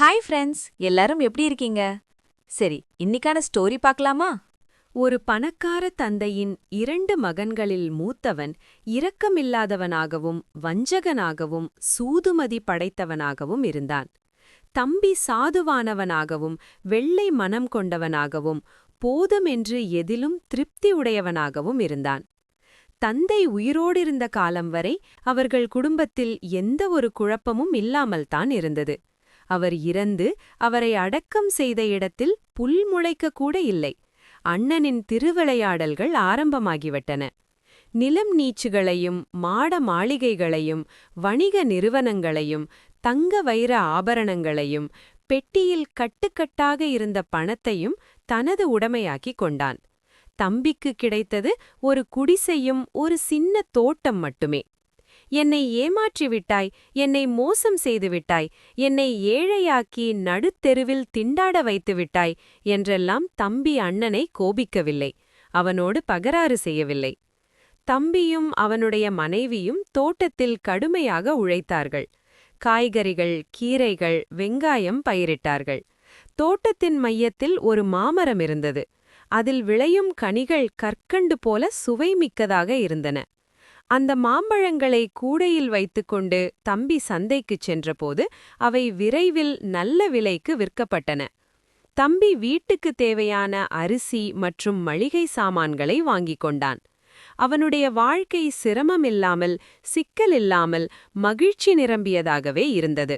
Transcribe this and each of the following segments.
Hi friends எல்லாரும் எப்படி இருக்கீங்க? சரி இன்னிக்கான ஸ்டோரி பார்க்கலாமா? ஒரு பணக்கார தந்தையின் இரண்டு மகன்களில் மூத்தவன் இரக்கமில்லாதவனாகவும் வஞ்சகனாகவும் சூதுமதி படைத்தவனாகவும் இருந்தான். தம்பி சாதுவானவனாகவும் வெள்ளை மனம் கொண்டவனாகவும் போதுமென்று எதிலும் திருப்தி உடையவனாகவும் இருந்தான். தந்தை உயிரோடிருந்த காலம் வரை அவர்கள் குடும்பத்தில் எந்த ஒரு குழப்பமும் இல்லாமல்தான் இருந்தது. அவர் இறந்து அவரை அடக்கம் செய்த இடத்தில் புல் முளைக்க கூட இல்லை. அண்ணனின் திருவிளையாடல்கள் ஆரம்பமாகிவிட்டன. நிலம் நீச்சுகளையும் மாட மாளிகைகளையும் வணிக நிறுவனங்களையும் தங்க வைர ஆபரணங்களையும் பெட்டியில் கட்டுக்கட்டாக இருந்த பணத்தையும் தனது உடமையாக்கிக் கொண்டான். தம்பிக்கு கிடைத்தது ஒரு குடிசையும் ஒரு சின்ன தோட்டம் மட்டுமே. என்னை ஏமாற்றி விட்டாய் என்னை மோசம் செய்து விட்டாய் என்னை ஏழையாக்கி நடுத்தெருவில் திண்டாட வைத்துவிட்டாய் என்றெல்லாம் தம்பி அண்ணனை கோபிக்கவில்லை. அவனோடு பகராறு செய்யவில்லை. தம்பியும் அவனுடைய மனைவியும் தோட்டத்தில் கடுமையாக உழைத்தார்கள். காய்கறிகள் கீரைகள் வெங்காயம் பயிரிட்டார்கள். தோட்டத்தின் மையத்தில் ஒரு மாமரம் இருந்தது. அதில் விளையும் கனிகள் கற்கண்டு போல சுவைமிக்கதாக இருந்தன. அந்த மாம்பழங்களை கூடையில் வைத்துக்கொண்டு தம்பி சந்தைக்குச் சென்றபோது அவை விரைவில் நல்ல விலைக்கு விற்கப்பட்டன. தம்பி வீட்டுக்கு தேவையான அரிசி மற்றும் மளிகை சாமான்களை வாங்கிக் கொண்டான். அவனுடைய வாழ்க்கை சிரமமில்லாமல் சிக்கலில்லாமல் மகிழ்ச்சி நிரம்பியதாகவே இருந்தது.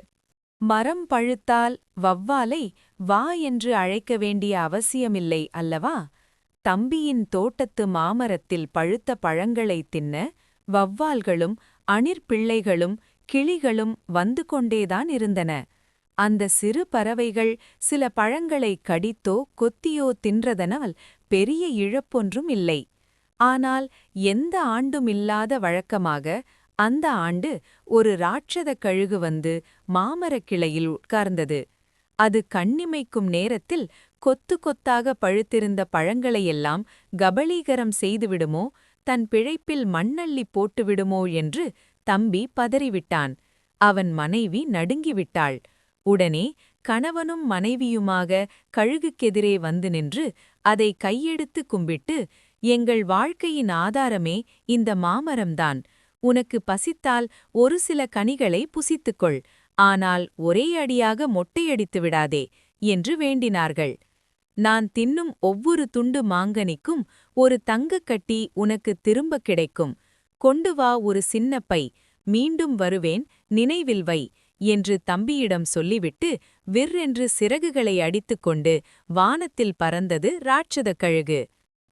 மரம் பழுத்தால் வவ்வாலை வா என்று அழைக்க வேண்டிய அவசியமில்லை அல்லவா? தம்பியின் தோட்டத்து மாமரத்தில் பழுத்த பழங்களைத் தின்ன வவ்வால்களும் அணிற்பிள்ளைகளும் கிளிகளும் வந்து கொண்டேதான் இருந்தன. அந்த சிறு பறவைகள் சில பழங்களைக் கடித்தோ கொத்தியோ தின்றதனால் பெரிய இழப்பொன்றும் இல்லை. ஆனால் எந்த ஆண்டுமில்லாத வழக்கமாக அந்த ஆண்டு ஒரு ராட்சத கழுகு வந்து மாமரக் கிளையில் உட்கார்ந்தது. அது கண்ணிமைக்கும் நேரத்தில் கொத்து கொத்தாக பழுத்திருந்த பழங்களையெல்லாம் கபளீகரம் செய்துவிடுமோ தன் பிழைப்பில் மண்ணள்ளி போட்டுவிடுமோ என்று தம்பி பதறிவிட்டான். அவன் மனைவி நடுங்கிவிட்டாள். உடனே கணவனும் மனைவியுமாக கழுகுக்கெதிரே வந்து நின்று அதை கையெடுத்து கும்பிட்டு எங்கள் வாழ்க்கையின் ஆதாரமே இந்த மாமரம்தான். உனக்கு பசித்தால் ஒரு சில கனிகளை புசித்துக்கொள். ஆனால் ஒரே அடியாக மொட்டையடித்து விடாதே என்று வேண்டினார்கள். நான் தின்னும் ஒவ்வொரு துண்டு மாங்கனிக்கும் ஒரு தங்கக் கட்டி உனக்கு திரும்ப கிடைக்கும். கொண்டு வா ஒரு சின்ன பை மீண்டும் வருவேன் நினைவில் வை என்று தம்பியிடம் சொல்லிவிட்டு விற்றென்று சிறகுகளை அடித்துக்கொண்டு வானத்தில் பறந்தது ராட்சத கழுகு.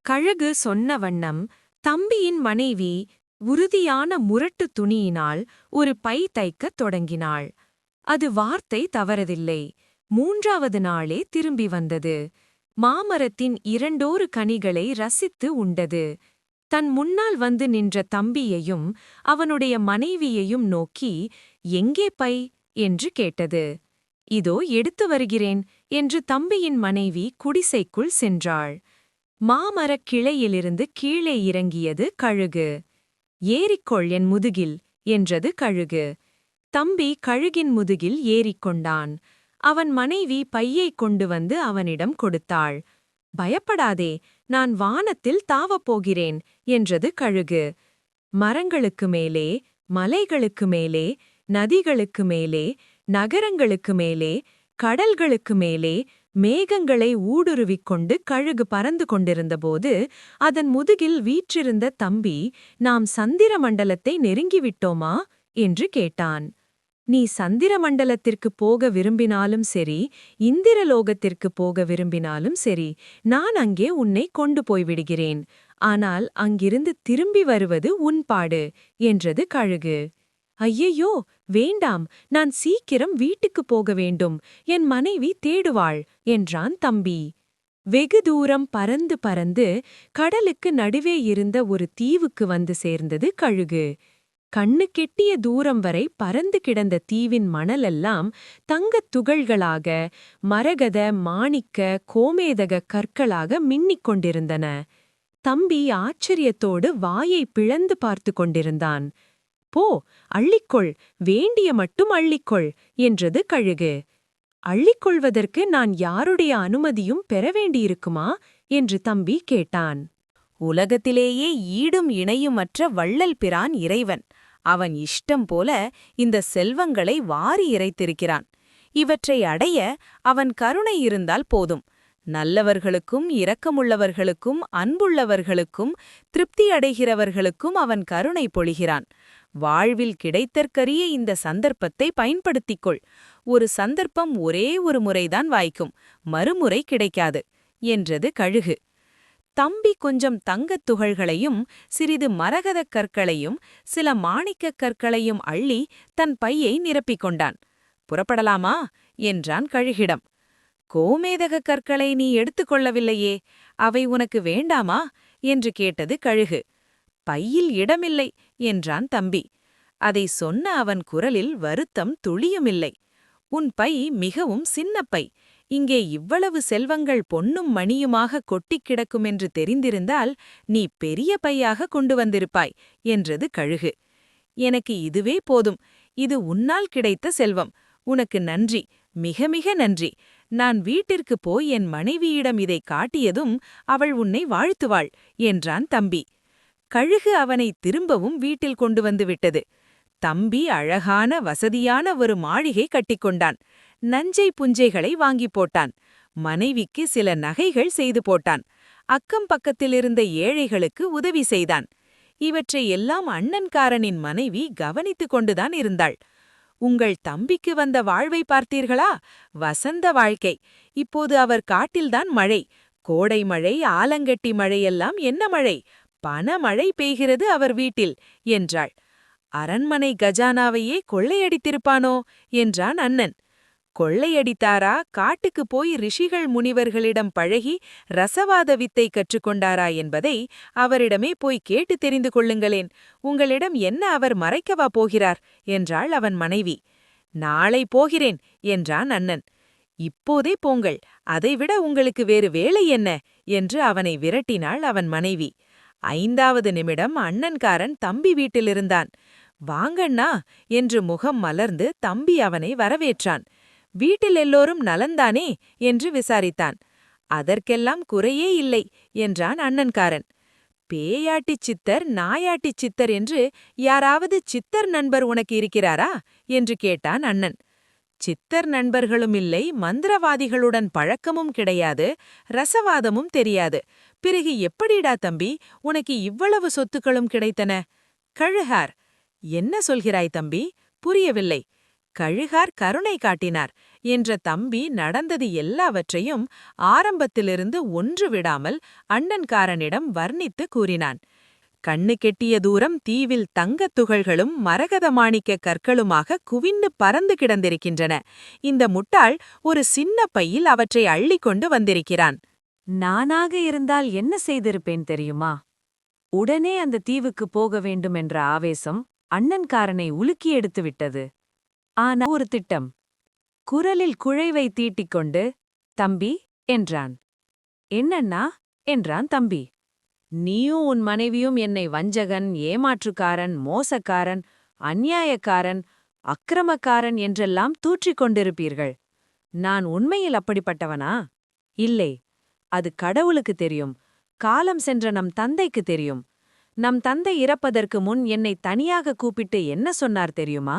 கழகு சொன்ன வண்ணம் தம்பியின் மனைவி உறுதியான முரட்டு துணியினால் ஒரு பை தைக்கத் தொடங்கினாள். அது வார்த்தை தவறதில்லை. மூன்றாவது நாளே திரும்பி வந்தது. மாமரத்தின் இரண்டோரு கனிகளை ரசித்து உண்டது. தன் முன்னால் வந்து நின்ற தம்பியையும் அவனுடைய மனைவியையும் நோக்கி எங்கே பை என்று கேட்டது. இதோ எடுத்து வருகிறேன் என்று தம்பியின் மனைவி குடிசைக்குள் சென்றாள். மாமரக் கிளையிலிருந்து கீழே இறங்கியது கழுகு. ஏறிக்கொள் என் முதுகில் என்றது கழுகு. தம்பி கழுகின் முதுகில் ஏறிக்கொண்டான். அவன் மனைவி பையைக் கொண்டு வந்து அவனிடம் கொடுத்தாள். பயப்படாதே நான் வானத்தில் தாவப் போகிறேன் என்றது கழுகு. மரங்களுக்கு மேலே மலைகளுக்கு மேலே நதிகளுக்கு மேலே நகரங்களுக்கு மேலே கடல்களுக்கு மேலே மேகங்களை ஊடுருவிக் கொண்டு கழுகு பறந்து கொண்டிருந்தபோது அதன் முதுகில் வீற்றிருந்த தம்பி நாம் சந்திர மண்டலத்தை நெருங்கிவிட்டோமா? என்று கேட்டான். நீ சந்திர மண்டலத்திற்குப் போக விரும்பினாலும் சரி இந்திரலோகத்திற்கு போக விரும்பினாலும் சரி நான் அங்கே உன்னை கொண்டு போய்விடுகிறேன். ஆனால் அங்கிருந்து திரும்பி வருவது உன் பாடு என்றது கழுகு. ஐயையோ வேண்டாம் நான் சீக்கிரம் வீட்டுக்குப் போக வேண்டும் என் மனைவி தேடுவாள் என்றான் தம்பி. வெகு தூரம் பறந்து பறந்து கடலுக்கு நடுவே இருந்த ஒரு தீவுக்கு வந்து சேர்ந்தது கழுகு. கண்ணு கெட்டிய தூரம் வரை பறந்து கிடந்த தீவின் மணலெல்லாம் தங்கத் துகள்களாக மரகத மாணிக்க கோமேதக கற்களாக மின்னிக் கொண்டிருந்தன. தம்பி ஆச்சரியத்தோடு வாயை பிளந்து பார்த்து கொண்டிருந்தான். போ அள்ளிக்கொள் வேண்டிய மட்டும் அள்ளிக்கொள் என்றது கழுகு. அள்ளிக்கொள்வதற்கு நான் யாருடைய அனுமதியும் பெற வேண்டியிருக்குமா? என்று தம்பி கேட்டான். உலகத்திலேயே ஈடும் இணையுமற்ற வள்ளல் பிரான் இறைவன். அவன் இஷ்டம் போல இந்த செல்வங்களை வாரி இறைத்திருக்கிறான். இவற்றை அடைய அவன் கருணை இருந்தால் போதும். நல்லவர்களுக்கும் இரக்கமுள்ளவர்களுக்கும் அன்புள்ளவர்களுக்கும் திருப்தி அடைகிறவர்களுக்கும் அவன் கருணை பொழிகிறான். வாழ்வில் கிடைத்தற்கரிய இந்த சந்தர்ப்பத்தை பயன்படுத்திக் கொள் ஒரு சந்தர்ப்பம் ஒரே ஒரு முறைதான் வாய்க்கும். மறுமுறை கிடைக்காது. என்றது கழுகு. தம்பி கொஞ்சம் தங்கத் துகள்களையும் சிறிது மரகதக் கற்களையும் சில மாணிக்கக் கற்களையும் அள்ளி தன் பையை நிரப்பிக் கொண்டான். புறப்படலாமா? என்றான் கழுகிடம். கோமேதக கற்களை நீ எடுத்துக்கொள்ளவில்லையே அவை உனக்கு வேண்டாமா? என்று கேட்டது கழுகு. பையில் இடமில்லை என்றான் தம்பி. அதை சொன்ன அவன் குரலில் வருத்தம் துளியுமில்லை. உன் பை மிகவும் சின்ன பை இங்கே இவ்வளவு செல்வங்கள் பொன்னும் மணியுமாக கொட்டிக் கிடக்குமென்று தெரிந்திருந்தால் நீ பெரிய பையாக கொண்டு வந்திருப்பாய் என்றது கழுகு. எனக்கு இதுவே போதும். இது உன்னால் கிடைத்த செல்வம். உனக்கு நன்றி. மிக மிக நன்றி. நான் வீட்டிற்கு போய் என் மனைவியிடம் இதை காட்டியதும் அவள் உன்னை வாழ்த்துவாள் என்றான் தம்பி. கழுகு அவனை திரும்பவும் வீட்டில் கொண்டு வந்து விட்டது. தம்பி அழகான வசதியான ஒரு மாளிகை கட்டிக்கொண்டான் நஞ்சை புஞ்சைகளை வாங்கிப் போட்டான். மனைவிக்கு சில நகைகள் செய்து போட்டான். அக்கம் பக்கத்திலிருந்த ஏழைகளுக்கு உதவி செய்தான். இவற்றை எல்லாம் அண்ணன்காரனின் மனைவி கவனித்துக் கொண்டுதான் இருந்தாள். உங்கள் தம்பிக்கு வந்த வாழ்வை பார்த்தீர்களா? வசந்த வாழ்க்கை. இப்போது அவர் காட்டில்தான் மழை. கோடை மழை ஆலங்கட்டி மழையெல்லாம் என்ன மழை? பணமழை பெய்கிறது அவர் வீட்டில் என்றாள். அரண்மனை கஜானாவையே கொள்ளையடித்திருப்பானோ? என்றான் அண்ணன். கொள்ளையடித்தாரா? காட்டுக்கு போய் ரிஷிகள் முனிவர்களிடம் பழகி ரசவாத வித்தை கற்றுக்கொண்டாரா என்பதை அவரிடமே போய் கேட்டு தெரிந்து கொள்ளுங்களேன். உங்களிடம் என்ன அவர் மறைக்கவா போகிறார்? என்றாள் அவன் மனைவி. நாளை போகிறேன் என்றான் அண்ணன். இப்போதே போங்கள் அதைவிட உங்களுக்கு வேறு வேலை என்ன? என்று அவனை விரட்டினாள் அவன் மனைவி. ஐந்தாவது நிமிடம் அண்ணன்காரன் தம்பி வீட்டிலிருந்தான். வாங்கண்ணா! என்று முகம் மலர்ந்து தம்பி அவனை வரவேற்றான். வீட்டில் எல்லோரும் நலந்தானே? என்று விசாரித்தான். அதற்கெல்லாம் குறையே இல்லை என்றான் அண்ணன்காரன். பேயாட்டிச் சித்தர் நாயாட்டிச் சித்தர் என்று யாராவது சித்தர் நண்பர் உனக்கு இருக்கிறாரா? என்று கேட்டான் அண்ணன். சித்தர் நண்பர்களும் இல்லை மந்திரவாதிகளுடன் பழக்கமும் கிடையாது ரசவாதமும் தெரியாது. பிறகு எப்படிடா தம்பி உனக்கு இவ்வளவு சொத்துக்களும் கிடைத்தன? கழுகார். என்ன சொல்கிறாய் தம்பி? புரியவில்லை. கழுகார் கருணை காட்டினார் என்ற தம்பி நடந்தது எல்லாவற்றையும் ஆரம்பத்திலிருந்து ஒன்று விடாமல் அண்ணன்காரனிடம் வர்ணித்து கூறினான். கண்ணு கெட்டிய தூரம் தீவில் தங்கத் துகள்களும் மரகத மாணிக்க கற்களுமாக குவிந்து பறந்து கிடந்திருக்கின்றன. இந்த முட்டாள் ஒரு சின்ன பையில் அவற்றை அள்ளிக்கொண்டு வந்திருக்கிறான். நானாக இருந்தால் என்ன செய்திருப்பேன் தெரியுமா? உடனே அந்த தீவுக்கு போக வேண்டும் என்ற ஆவேசம் அண்ணன்காரனை உலுக்கி எடுத்து விட்டது ஆனா ஒரு திட்டம். குரலில் குழைவை தீட்டிக்கொண்டு தம்பி என்றான். என்னண்ணா? என்றான் தம்பி. நீயும் உன் மனைவியும் என்னை வஞ்சகன் ஏமாற்றுக்காரன் மோசக்காரன் அந்நியாயக்காரன் அக்கிரமக்காரன் என்றெல்லாம் தூற்றிக் கொண்டிருப்பீர்கள். நான் உண்மையில் அப்படிப்பட்டவனா? இல்லை. அது கடவுளுக்கு தெரியும். காலம் சென்ற நம் தந்தைக்கு தெரியும். நம் தந்தை இறப்பதற்கு முன் என்னை தனியாக கூப்பிட்டு என்ன சொன்னார் தெரியுமா?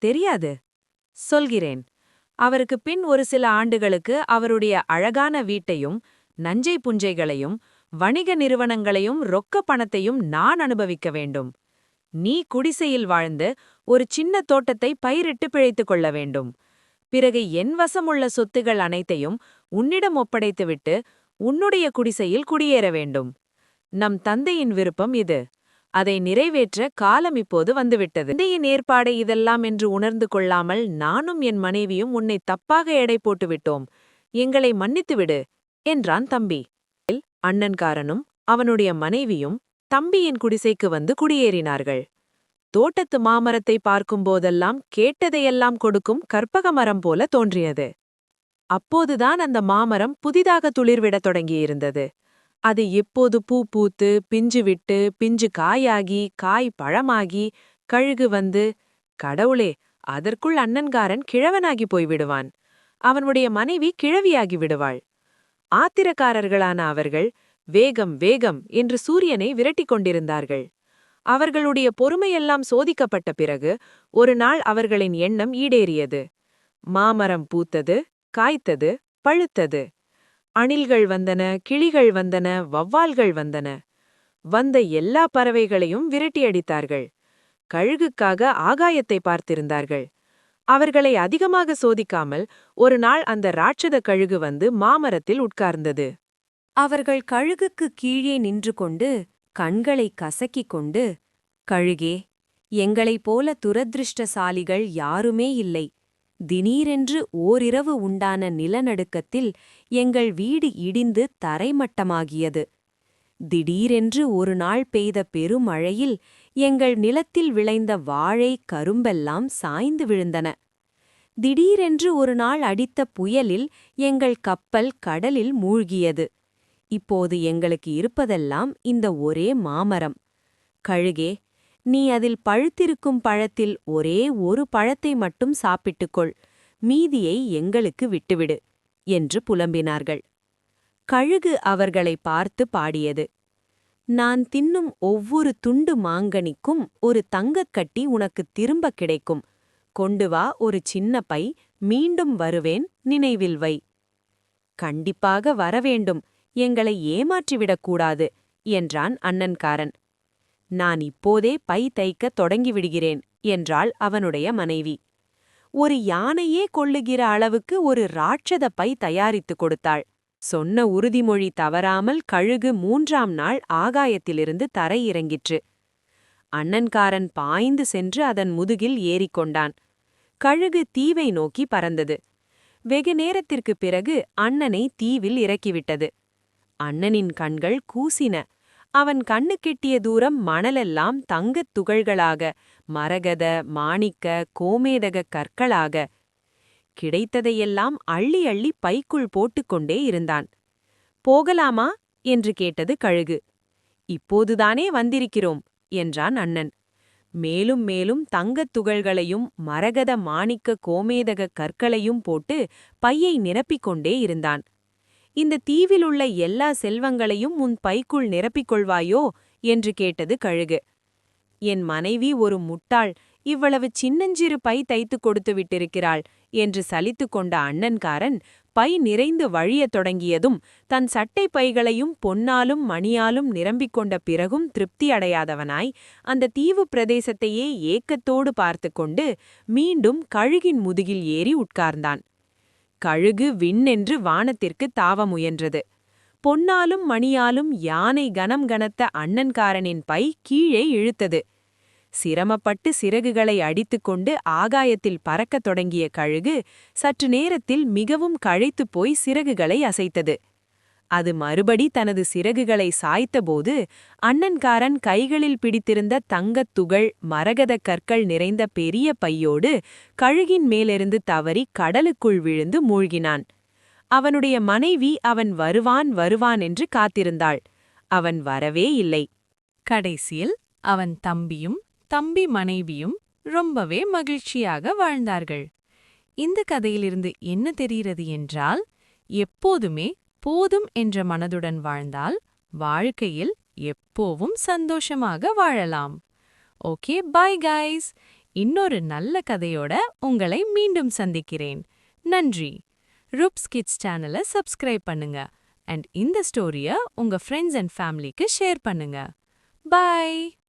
தெரியாது. சொல்கிறேன். அவருக்கு பின் ஒரு சில ஆண்டுகளுக்கு அவருடைய அழகான வீட்டையும் நஞ்சை புஞ்சைகளையும் வணிக நிறுவனங்களையும் ரொக்க பணத்தையும் நான் அனுபவிக்க வேண்டும். நீ குடிசையில் வாழ்ந்து ஒரு சின்ன தோட்டத்தை பயிரிட்டு பிழைத்துக் கொள்ள வேண்டும். பிறகு என் வசமுள்ள சொத்துகள் அனைத்தையும் உன்னிடம் ஒப்படைத்துவிட்டு உன்னுடைய குடிசையில் குடியேற வேண்டும். நம் தந்தையின் விருப்பம் இது. அதை நிறைவேற்ற காலம் இப்போது வந்துவிட்டது. தந்தையின் ஏற்பாடை இதெல்லாம் என்று உணர்ந்து கொள்ளாமல் நானும் என் மனைவியும் உன்னை தப்பாக எடை போட்டுவிட்டோம். எங்களை மன்னித்துவிடு என்றான் தம்பி. அண்ணன்காரனும் அவனுடைய மனைவியும் தம்பியின் குடிசைக்கு வந்து குடியேறினார்கள். தோட்டத்து மாமரத்தை பார்க்கும்போதெல்லாம் கேட்டதையெல்லாம் கொடுக்கும் கற்பக மரம் போல தோன்றியது. அப்போதுதான் அந்த மாமரம் புதிதாக துளிர்விடத் தொடங்கியிருந்தது. அது எப்போது பூ பூத்து பிஞ்சு விட்டு பிஞ்சு காயாகி காய் பழமாகி கழுகு வந்து கடவுளே அதற்குள் அண்ணன்காரன் கிழவனாகி போய்விடுவான். அவனுடைய மனைவி கிழவியாகி விடுவாள். ஆத்திரக்காரர்களான அவர்கள் வேகம் வேகம் என்று சூரியனை விரட்டிக் கொண்டிருந்தார்கள். அவர்களுடைய பொறுமையெல்லாம் சோதிக்கப்பட்ட பிறகு ஒரு நாள் அவர்களின் எண்ணம் ஈடேறியது. மாமரம் பூத்தது காய்த்தது பழுத்தது. அணில்கள் வந்தன கிளிகள் வந்தன வவ்வால்கள் வந்தன. வந்த எல்லா பறவைகளையும் விரட்டியடித்தார்கள் கழுகுக்காக ஆகாயத்தை பார்த்திருந்தார்கள். அவர்களை அதிகமாக சோதிக்காமல் ஒரு நாள் அந்த ராட்சத கழுகு வந்து மாமரத்தில் உட்கார்ந்தது. அவர்கள் கழுகுக்கு கீழே நின்று கொண்டு கண்களை கசக்கிக் கொண்டு கழுகே எங்களைப் போல துரதிருஷ்டசாலிகள் யாருமே இல்லை. திடீரென்று ஓரிரவு உண்டான நிலநடுக்கத்தில் எங்கள் வீடு இடிந்து தரைமட்டமாகியது. திடீரென்று ஒரு நாள் பெய்த பெருமழையில் எங்கள் நிலத்தில் விளைந்த வாழை கரும்பெல்லாம் சாய்ந்து விழுந்தன. திடீரென்று ஒரு நாள் அடித்த புயலில் எங்கள் கப்பல் கடலில் மூழ்கியது. இப்போது எங்களுக்கு இருப்பதெல்லாம் இந்த ஒரே மாமரம். கழுகே நீ அதில் பழுத்திருக்கும் பழத்தில் ஒரே ஒரு பழத்தை மட்டும் சாப்பிட்டுக்கொள். மீதியை எங்களுக்கு விட்டுவிடு என்று புலம்பினார்கள். கழுகு அவர்களை பார்த்து பாடியது நான் தின்னும் ஒவ்வொரு துண்டு மாங்கனிக்கும் ஒரு தங்கக்கட்டி உனக்கு திரும்ப கிடைக்கும். கொண்டு வா ஒரு சின்ன பை மீண்டும் வருவேன் நினைவில் வை. கண்டிப்பாக வரவேண்டும். எங்களை ஏமாற்றிவிடக்கூடாது என்றான் அண்ணன்காரன். நான் இப்போதே பை தைக்கத் தொடங்கிவிடுகிறேன் என்றாள் அவனுடைய மனைவி. ஒரு யானையே கொள்ளுகிற அளவுக்கு ஒரு ராட்சத பை தயாரித்துக் கொடுத்தாள். சொன்ன உறுதிமொழி தவறாமல் கழுகு மூன்றாம் நாள் ஆகாயத்திலிருந்து தரையிறங்கிற்று அண்ணன்காரன் பாய்ந்து சென்று அதன் முதுகில் ஏறிக்கொண்டான் கழுகு தீவை நோக்கி பறந்தது. வெகு நேரத்திற்குப் பிறகு அண்ணனை தீவில் இறக்கிவிட்டது. அண்ணனின் கண்கள் கூசின. அவன் கண்ணு கெட்டிய தூரம் மணலெல்லாம் தங்கத் துகள்களாக மரகத மாணிக்க கோமேதக கற்களாக. கிடைத்ததையெல்லாம் அள்ளி அள்ளி பைக்குள் போட்டுக்கொண்டே இருந்தான். போகலாமா? என்று கேட்டது கழுகு. இப்போதுதானே வந்திருக்கிறோம் என்றான் அண்ணன். மேலும் மேலும் தங்கத் துகள்களையும் மரகத மாணிக்க கோமேதக கற்களையும் போட்டு பையை நிரப்பிக் கொண்டே இருந்தான். இந்த தீவிலுள்ள எல்லா செல்வங்களையும் உன் பைக்குள் நிரப்பிக் கொள்வாயோ என்று கேட்டது கழுகு. என் மனைவி ஒரு முட்டாள் இவ்வளவு சின்னஞ்சிறு பை தைத்துக் கொடுத்து விட்டிருக்கிறாள் என்று சலித்துக் கொண்ட அண்ணன்காரன் பை நிறைந்து வழியத் தொடங்கியதும் தன் சட்டை பைகளையும் பொன்னாலும் மணியாலும் நிரம்பிக் கொண்ட பிறகும் திருப்தி அடையாதவனாய் அந்த தீவு பிரதேசத்தையே ஏக்கத்தோடு பார்த்து கொண்டு மீண்டும் கழுகின் முதுகில் ஏறி உட்கார்ந்தான். கழுகு விண்ணென்று வானத்திற்கு தாவ முயன்றது பொன்னாலும் மணியாலும் யானை கனம் கனத்த அண்ணன்காரனின் பை கீழே இழுத்தது. சிரமப்பட்டு சிறகுகளை அடித்துக்கொண்டு ஆகாயத்தில் பறக்கத் தொடங்கிய கழுகு சற்று நேரத்தில் மிகவும் கழைத்துப் போய் சிறகுகளை அசைத்தது. அது மறுபடி தனது சிறகுகளை சாய்த்தபோது அண்ணன்காரன் கைகளில் பிடித்திருந்த தங்கத் துகள் மரகதக் கற்கள் நிறைந்த பெரிய பையோடு கழுகின் மேலிருந்து தவறி கடலுக்குள் விழுந்து மூழ்கினான். அவனுடைய மனைவி அவன் வருவான் வருவான் என்று காத்திருந்தாள். அவன் வரவே இல்லை. கடைசியில் அவன் தம்பியும் தம்பி மனைவியும் ரொம்பவே மகிழ்ச்சியாக வாழ்ந்தார்கள். இந்த கதையிலிருந்து என்ன தெரிகிறது என்றால் எப்போதுமே போதும் என்ற மனதுடன் வாழ்ந்தால் வாழ்க்கையில் எப்போவும் சந்தோஷமாக வாழலாம். ஓகே பாய் கைஸ் இன்னொரு நல்ல கதையோட உங்களை மீண்டும் சந்திக்கிறேன். நன்றி. ருப்ஸ் கிட்ஸ் சேனலை சப்ஸ்கிரைப் பண்ணுங்க. அண்ட் இந்த ஸ்டோரியை உங்க ஃப்ரெண்ட்ஸ் அண்ட் ஃபேமிலிக்கு ஷேர் பண்ணுங்க. பாய்